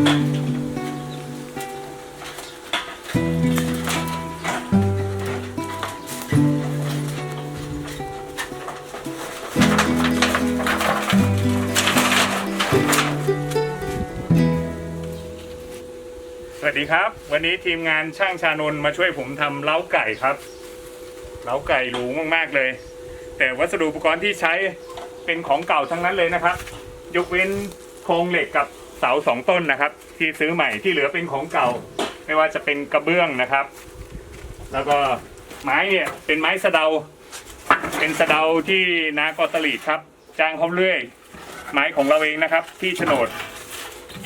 สวัสดีครับ วันนี้ทีมงานช่างชานนมาช่วยผมทำเล้าไก่ครับ เล้าไก่หรูมากๆเลย แต่วัสดุอุปกรณ์ที่ใช้เป็นของเก่าทั้งนั้นเลยนะครับ ยกเว้นโครงเหล็กกับ เสาสองต้นนะครับ ที่ซื้อใหม่ที่เหลือเป็นของเก่า ไม่ว่าจะเป็นกระเบื้องนะครับ แล้วก็ไม้เนี่ยเป็นไม้สะเดา เป็นสะเดาที่นากอตลีดครับ จ้างเขาเรื่อย ไม้ของเราเองนะครับ ที่โฉนด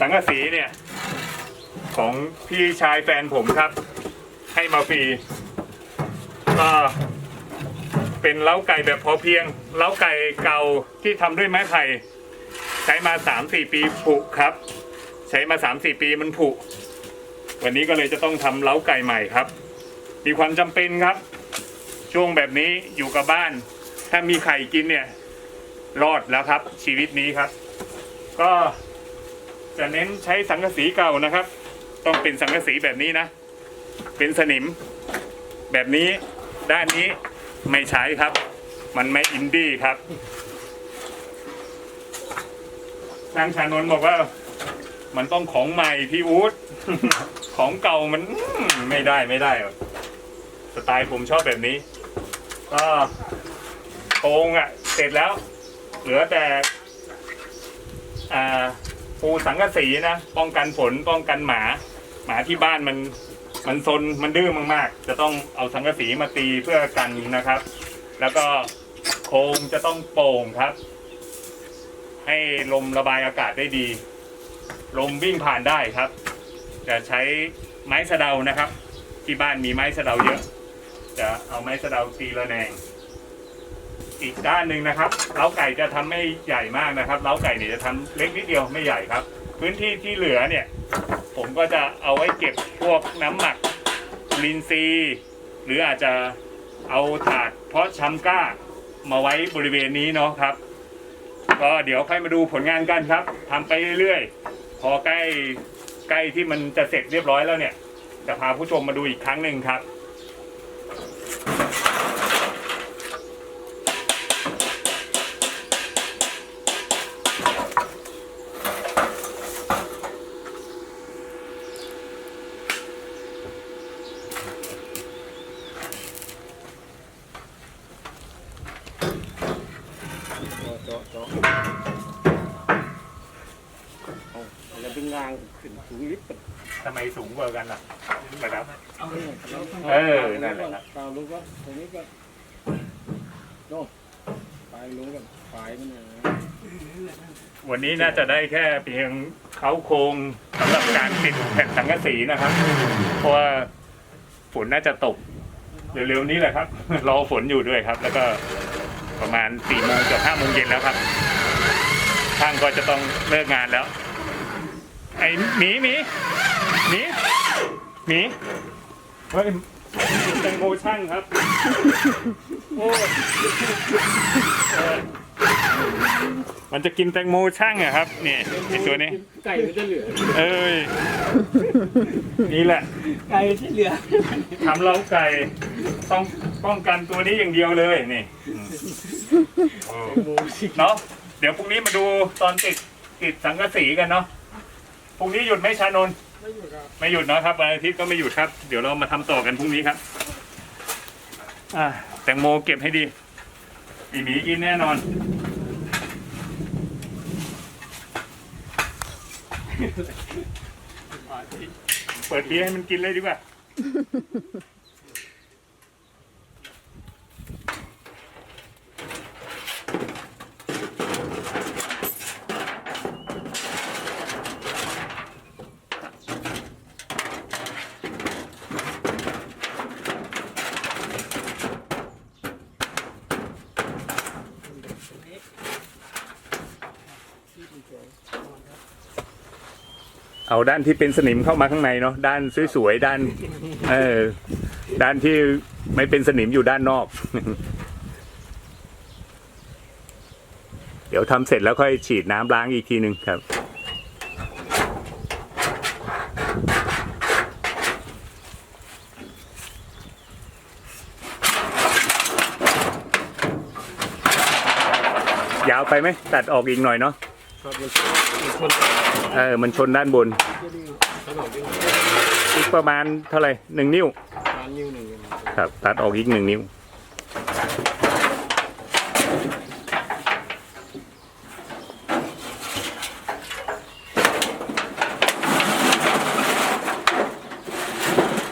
สังกะสีเนี่ย ของพี่ชายแฟนผมครับ ให้มาฟรีก็เป็นเล้าไก่แบบพอเพียง เล้าไก่เก่าที่ทำด้วยไม้ไผ่ ใช้มาสามสี่ปีผุครับ ใช้มาสามสี่ปีมันผุ วันนี้ก็เลยจะต้องทำเล้าไก่ใหม่ครับ มีความจำเป็นครับ ช่วงแบบนี้อยู่กับบ้าน ถ้ามีไข่กินเนี่ยรอดแล้วครับ ชีวิตนี้ครับ ก็จะเน้นใช้สังกะสีเก่านะครับ ต้องเป็นสังกะสีแบบนี้นะ เป็นสนิม แบบนี้ด้านนี้ไม่ใช้ครับ มันไม่อินดี้ครับ นางชานนท์บอกว่า มันต้องของใหม่พี่อู๊ดของเก่ามันไม่ได้ไม่ได้สไตล์ผมชอบแบบนี้ก็โครงอะ เสร็จแล้ว เหลือแต่อ่าปูสังกะสีนะป้องกันฝนป้องกันหมา หมาที่บ้านมันมันซนมันดื้อมากๆ จะต้องเอาสังกะสีมาตีเพื่อกันนะครับ แล้วก็โครงจะต้องโป่งครับ ให้ลมระบายอากาศได้ดี ลมวิ่งผ่านได้ครับ จะใช้ไม้สะเดานะครับ ที่บ้านมีไม้สะเดาเยอะ จะเอาไม้สะเดาตีละแนง อีกด้านหนึ่งนะครับเล้าไก่จะทำไม่ใหญ่มากนะครับเล้าไก่เนี่ยจะทำเล็กนิดเดียวไม่ใหญ่ครับ พื้นที่ที่เหลือเนี่ย ผมก็จะเอาไว้เก็บพวกน้ำหมักลินซีหรืออาจจะเอาถาดเพาะชำกล้ามาไว้บริเวณนี้เนาะครับ ก็เดี๋ยวค่อยมาดูผลงานกันครับทำไปเรื่อยๆ พอใกล้ใกล้ที่มันจะเสร็จเรียบร้อยแล้วเนี่ย จะพาผู้ชมมาดูอีกครั้งหนึ่งครับ เจาะเจาะเอาแล้วดึงงางขึ้นสูงลิฟต์ทำไมสูงกว่ากันล่ะนะครับแล้วเออนั่นแหละครับตาลุงก็ตรงนี้ก็โน่นปลายลุงกับปลายมันนะวันนี้น่าจะได้แค่เพียงเขาโครงสำหรับการติดแผ่นสังกะสีนะครับ เพราะว่าฝนน่าจะตก เร็วๆนี้แหละครับ รอฝนอยู่ด้วยครับ แล้วก็ ประมาณสี่โมงเกือบห้าโมงเย็นแล้วครับช่างก็จะต้องเลิกงานแล้ว ไอ้หมีหมีหมีหมีเฮ้ยแตงโมช่างครับโอ้ยเออมันจะกินแตงโมช่างอะครับเนี่ยไอตัวนี้ไก่มันจะเหลือ เอ้ยนี่แหละ ไก่ที่เหลือทำเล้าไก่ต้องป้องกันตัวนี้อย่างเดียวเลยนี่อืมโอ้หมูสิ เนาะเดี๋ยวพรุ่งนี้มาดูตอนติดติดสังกะสีกันเนาะพรุ่งนี้หยุดไหมชานนท์ไม่อยู่ครับไม่หยุดเนาะครับวันอาทิตย์ก็ไม่หยุดครับ เดี๋ยวเรามาทำต่อกันพรุ่งนี้ครับ อ่าแตงโมเก็บให้ดีอีหมีกินแน่นอน เปิดเบียร์ให้มันกินเลยดีกว่า เอาด้านที่เป็นสนิมเข้ามาข้างในเนาะด้านสวยๆด้าน เออด้านที่ไม่เป็นสนิมอยู่ด้านนอก เดี๋ยวทำเสร็จแล้วค่อยฉีดน้ำล้างอีกทีหนึ่งครับยาวไปไหมตัดออกอีกหน่อยเนาะ ครับมันมันชนเออมันชนด้านบนจะดีถนนที่อีกประมาณเท่าไหร่หนึ่งนิ้วร้านนิ้วหนึ่งครับ ตัดออกอีกหนึ่งนิ้ว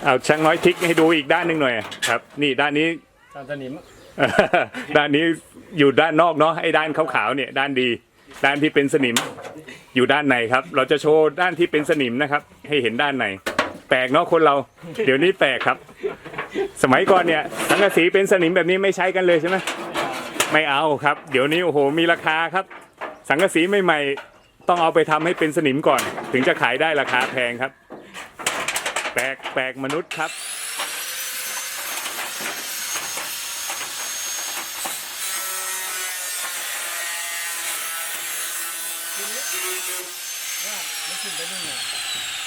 เอาช่างน้อยทิกให้ดูอีกด้านหนึ่งหน่อยครับ นี่ด้านนี้ ตามสนิม ด้านนี้อยู่ด้านนอกเนาะไอ้ด้านขาวๆเนี่ย ด้านดี ด้านที่เป็นสนิมอยู่ด้านในครับ เราจะโชว์ด้านที่เป็นสนิมนะครับ ให้เห็นด้านในแปลกเนาะคนเรา เดี๋ยวนี้แปลกครับ สมัยก่อนเนี่ยสังกะสีเป็นสนิมแบบนี้ไม่ใช้กันเลยใช่ไหมไม่เอาครับ เดี๋ยวนี้โอ้โหมีราคาครับ สังกะสีใหม่ๆต้องเอาไปทำให้เป็นสนิมก่อน ถึงจะขายได้ราคาแพงครับ แปลกแปลกมนุษย์ครับ กินนิดว่ามันกินไปนู่นน่ะ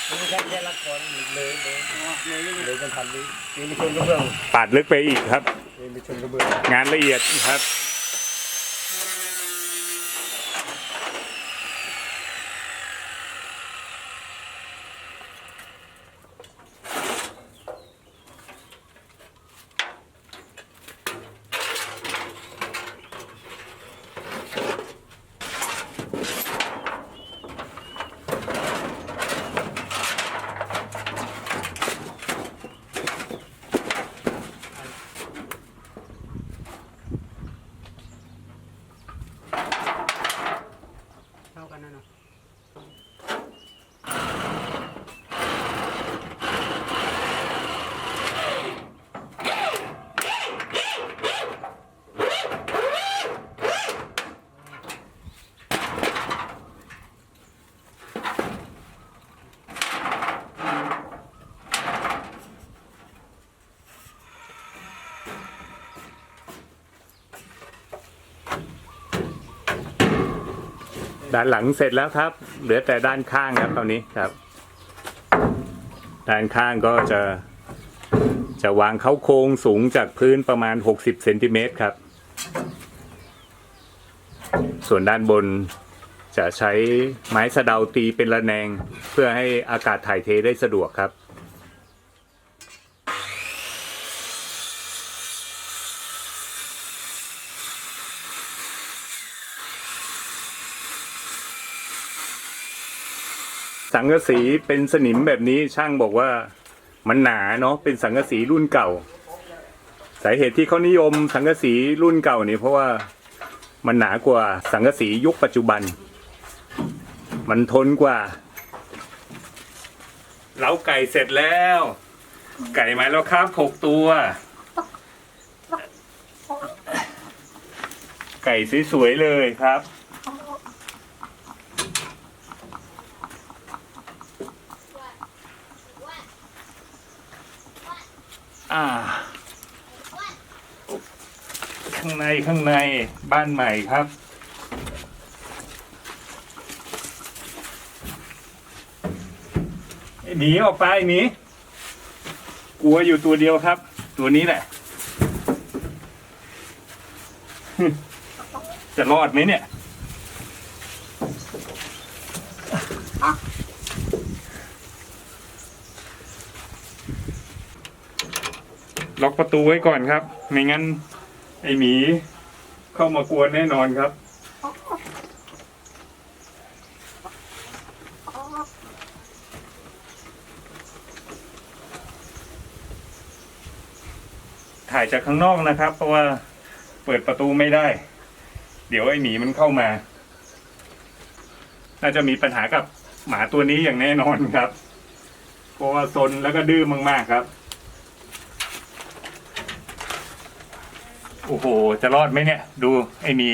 มันไม่แค่รักก่อนเลยเลยเลยเลยกันทันเลยเองไปชนกระเบื้องปาดลึกไปอีกครับ มีชนกระเบื้องงานละเอียดครับ ด้านหลังเสร็จแล้วครับ เหลือแต่ด้านข้างครับคราวนี้ครับ ด้านข้างก็จะจะวางเข้าโครงสูงจากพื้นประมาณ 60เซนติเมตรครับ ส่วนด้านบนจะใช้ไม้สะเดาตีเป็นระแนง เพื่อให้อากาศถ่ายเทได้สะดวกครับ สังกะสีเป็นสนิมแบบนี้ช่างบอกว่ามันหนาเนาะเป็นสังกะสีรุ่นเก่า สาเหตุที่เขานิยมสังกะสีรุ่นเก่านี่เพราะว่ามันหนากว่าสังกะสียุคปัจจุบัน มันทนกว่าเล้าไก่เสร็จแล้ว ไก่มาแล้วครับหกตัว ไก่สวยๆเลยครับ อ่า ข้างในข้างในบ้านใหม่ครับ หนีออกไปหนีกลัวอยู่ตัวเดียวครับ ตัวนี้แหละ จะรอดไหมเนี่ย ล็อกประตูไว้ก่อนครับ ไม่งั้น ไอหมี เข้ามากวนแน่นอนครับ ถ่ายจากข้างนอกนะครับ เพราะว่าเปิดประตูไม่ได้ เดี๋ยวไอหมีมันเข้ามา น่าจะมีปัญหากับหมาตัวนี้อย่างแน่นอนครับ เพราะว่าซนแล้วก็ดื้อมากๆครับ โอ้โห จะรอดไหมเนี่ย ดูไอ้หมี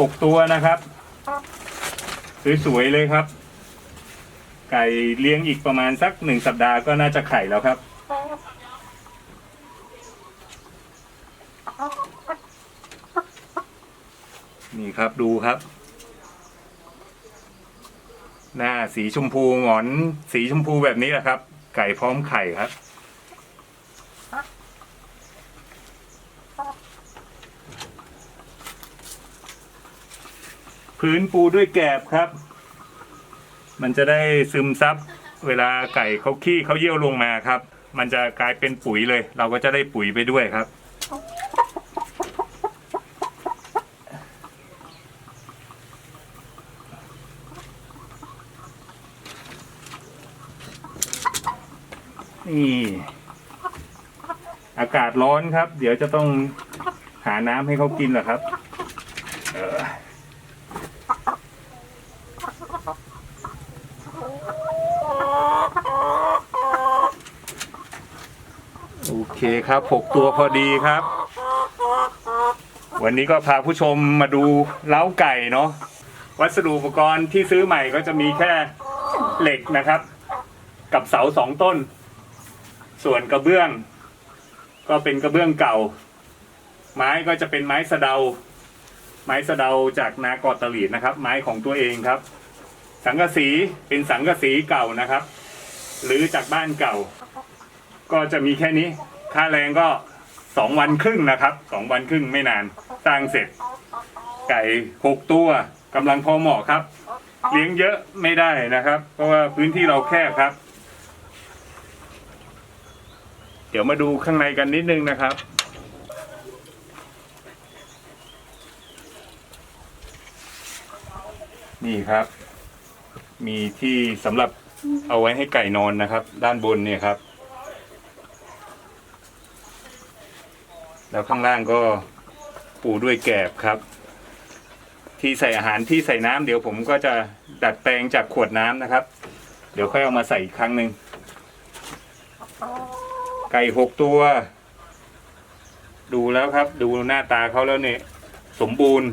หกตัวนะครับ สวยๆเลยครับ ไก่เลี้ยงอีกประมาณสักหนึ่งสัปดาห์ก็น่าจะไข่แล้วครับ นี่ครับดูครับ หน้าสีชมพูหงอน สีชมพูแบบนี้แหละครับ ไก่พร้อมไข่ครับ พื้นปูด้วยแกบครับ มันจะได้ซึมซับ เวลาไก่เขาขี้เขาเยี่ยวลงมาครับ มันจะกลายเป็นปุ๋ยเลย เราก็จะได้ปุ๋ยไปด้วยครับ นี่ อากาศร้อนครับ เดี๋ยวจะต้องหาน้ำให้เขากินเหรอครับ เออโอเคครับหกตัวพอดีครับ วันนี้ก็พาผู้ชมมาดูเล้าไก่เนาะวัสดุอุปกรณ์ที่ซื้อใหม่ก็จะมีแค่เหล็กนะครับ กับเสาสองต้น ส่วนกระเบื้อง ก็เป็นกระเบื้องเก่า ไม้ก็จะเป็นไม้สะเดา ไม้สะเดาจากนากอตลีดนะครับ ไม้ของตัวเองครับ สังกะสีเป็นสังกะสีเก่านะครับ หรือจากบ้านเก่า ก็จะมีแค่นี้ ค่าแรงก็สองวันครึ่งนะครับสองวันครึ่งไม่นานสร้างเสร็จ ไก่หกตัวกำลังพอเหมาะครับ เลี้ยงเยอะไม่ได้นะครับ เพราะว่าพื้นที่เราแคบครับ เดี๋ยวมาดูข้างในกันนิดนึงนะครับนี่ครับ มีที่สำหรับเอาไว้ให้ไก่นอนนะครับ ด้านบนเนี่ยครับ แล้วข้างล่างก็ปูด้วยแกบครับ ที่ใส่อาหารที่ใส่น้ำเดี๋ยวผมก็จะดัดแปลงจากขวดน้ำนะครับ เดี๋ยวค่อยเอามาใส่อีกครั้งหนึ่งไก่หกตัว ดูแล้วครับ ดูหน้าตาเขาแล้วเนี่ยสมบูรณ์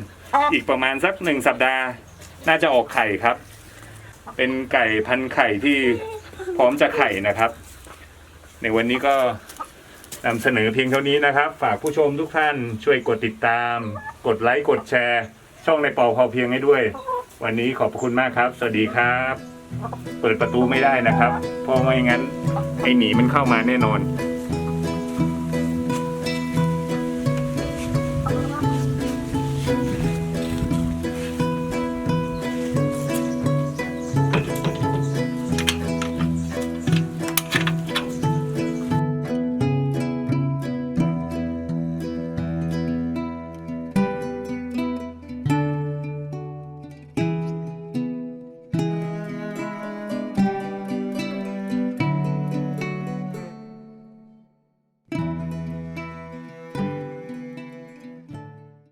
อีกประมาณสักหนึ่งสัปดาห์ น่าจะออกไข่ครับ เป็นไก่พันไข่ที่พร้อมจะไข่นะครับ ในวันนี้ก็ นำเสนอเพียงเท่านี้นะครับ ฝากผู้ชมทุกท่านช่วยกดติดตาม กดไลค์กดแชร์ ช่องในปอพอเพียงให้ด้วย วันนี้ขอบพระคุณมากครับ สวัสดีครับ เปิดประตูไม่ได้นะครับ เพราะไม่งั้นไอหนีมันเข้ามาแน่นอน